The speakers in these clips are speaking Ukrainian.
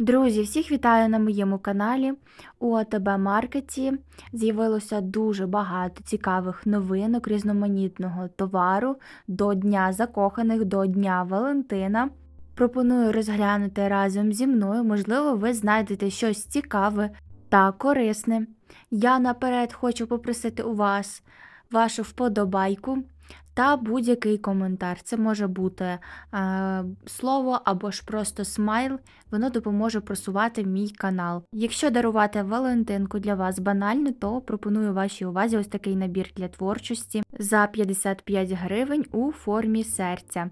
Друзі, всіх вітаю на моєму каналі. У АТБ Маркеті з'явилося дуже багато цікавих новинок різноманітного товару до Дня Закоханих, до Дня Валентина. Пропоную розглянути разом зі мною, можливо, ви знайдете щось цікаве та корисне. Я наперед хочу попросити у вас вашу вподобайку та будь-який коментар. Це може бути е, слово або ж просто смайл, воно допоможе просувати мій канал. Якщо дарувати Валентинку для вас банально, то пропоную вашій увазі ось такий набір для творчості за 55 гривень у формі серця.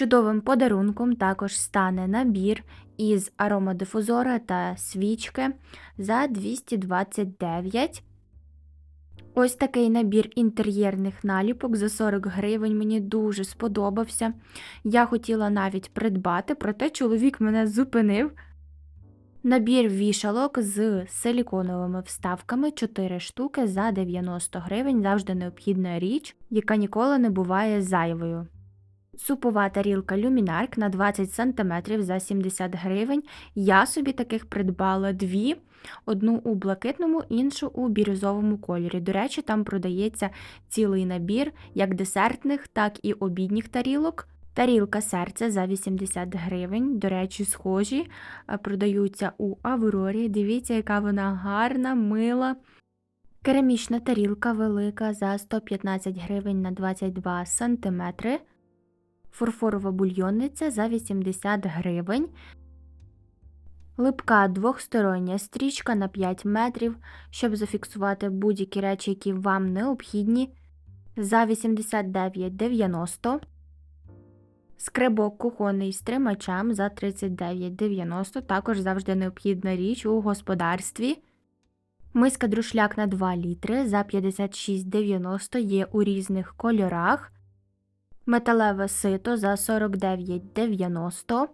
Чудовим подарунком також стане набір із аромадифузора та свічки за 229. Ось такий набір інтер'єрних наліпок за 40 гривень мені дуже сподобався. Я хотіла навіть придбати, проте чоловік мене зупинив. Набір вішалок з силіконовими вставками 4 штуки за 90 гривень, завжди необхідна річ, яка ніколи не буває зайвою. Супова тарілка люмінарк на 20 см за 70 гривень. Я собі таких придбала дві. Одну у блакитному, іншу у бірюзовому кольорі. До речі, там продається цілий набір як десертних, так і обідніх тарілок. Тарілка серця за 80 гривень, до речі, схожі, продаються у Аврорі. Дивіться, яка вона гарна, мила. Керамічна тарілка велика за 115 гривень на 22 см фарфорова бульйонниця за 80 гривень, липка двохстороння стрічка на 5 метрів, щоб зафіксувати будь-які речі, які вам необхідні, за 89,90 Скребок кухонний з тримачем за 39,90 також завжди необхідна річ у господарстві. Миска друшляк на 2 літри за 56,90 є у різних кольорах металеве сито за 49,90.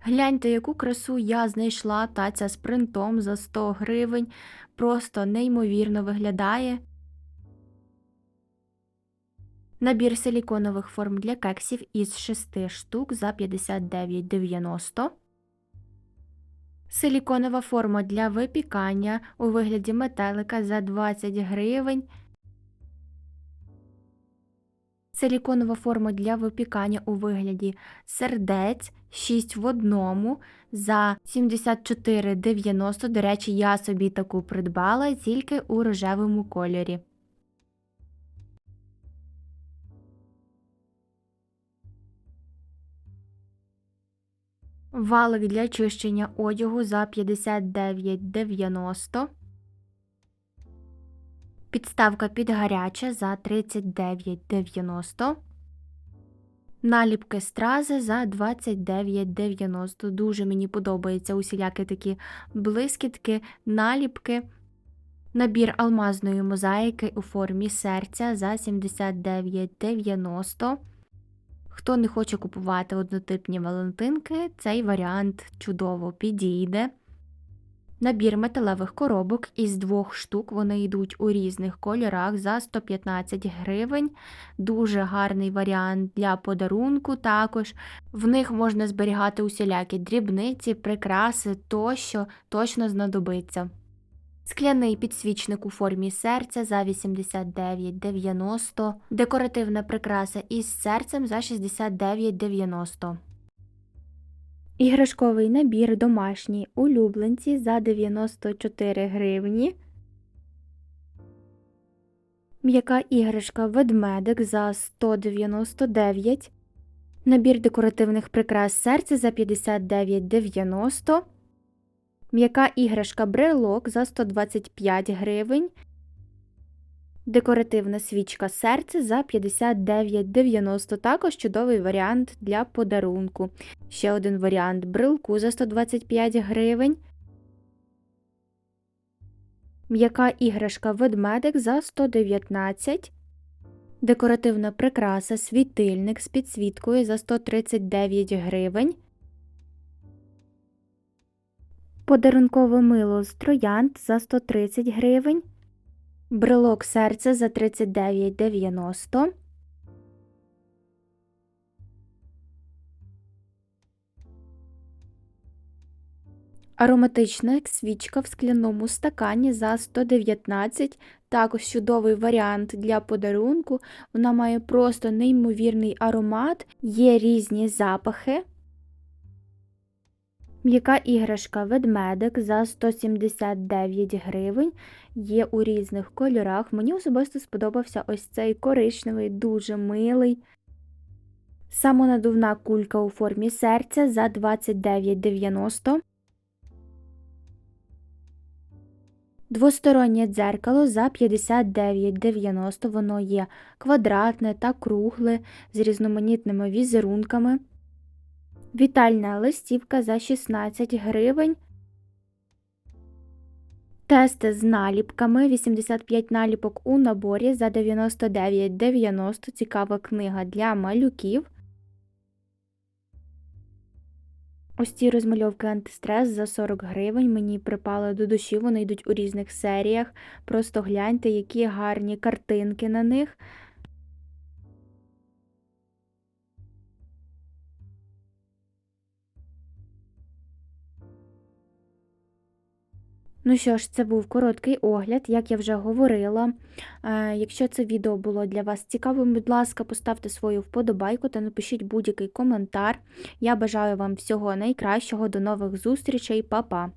Гляньте, яку красу я знайшла таця з принтом за 100 гривень. Просто неймовірно виглядає. Набір силіконових форм для кексів із 6 штук за 59,90. Силіконова форма для випікання у вигляді метелика за 20 гривень. Силіконова форма для випікання у вигляді сердець 6 в одному за 74,90. До речі, я собі таку придбала тільки у рожевому кольорі. Валик для чищення одягу за 59,90. Підставка під гаряче за 39,90. Наліпки стрази за 29,90. Дуже мені подобаються усілякі такі блискітки, наліпки. Набір алмазної мозаїки у формі серця за 79,90. Хто не хоче купувати однотипні валентинки, цей варіант чудово підійде. Набір металевих коробок із двох штук, вони йдуть у різних кольорах за 115 гривень. Дуже гарний варіант для подарунку також. В них можна зберігати усілякі дрібниці, прикраси тощо точно знадобиться. Скляний підсвічник у формі серця за 89,90, декоративна прикраса із серцем за 69,90. Іграшковий набір домашній улюбленці за 94 гривні. М'яка іграшка ведмедик за 199. Набір декоративних прикрас серця за 59,90. М'яка іграшка брелок за 125 гривень. Декоративна свічка серце за 59,90. Також чудовий варіант для подарунку. Ще один варіант брелку за 125 гривень. М'яка іграшка ведмедик за 119 Декоративна прикраса світильник з підсвіткою за 139 гривень. Подарункове мило з троянд за 130 гривень брелок серця за 39,90. Ароматична свічка в скляному стакані за 119, також чудовий варіант для подарунку. Вона має просто неймовірний аромат, є різні запахи. М'яка іграшка ведмедик за 179 гривень. Є у різних кольорах. Мені особисто сподобався ось цей коричневий, дуже милий. Самонадувна кулька у формі серця за 29,90. Двостороннє дзеркало за 59,90. Воно є квадратне та кругле з різноманітними візерунками. Вітальна листівка за 16 гривень. Тести з наліпками. 85 наліпок у наборі за 99,90. Цікава книга для малюків. Ось ці розмальовки антистрес за 40 гривень. Мені припали до душі, вони йдуть у різних серіях. Просто гляньте, які гарні картинки на них. Ну що ж, це був короткий огляд, як я вже говорила. Е, Якщо це відео було для вас цікавим, будь ласка, поставте свою вподобайку та напишіть будь-який коментар. Я бажаю вам всього найкращого, до нових зустрічей, па-па!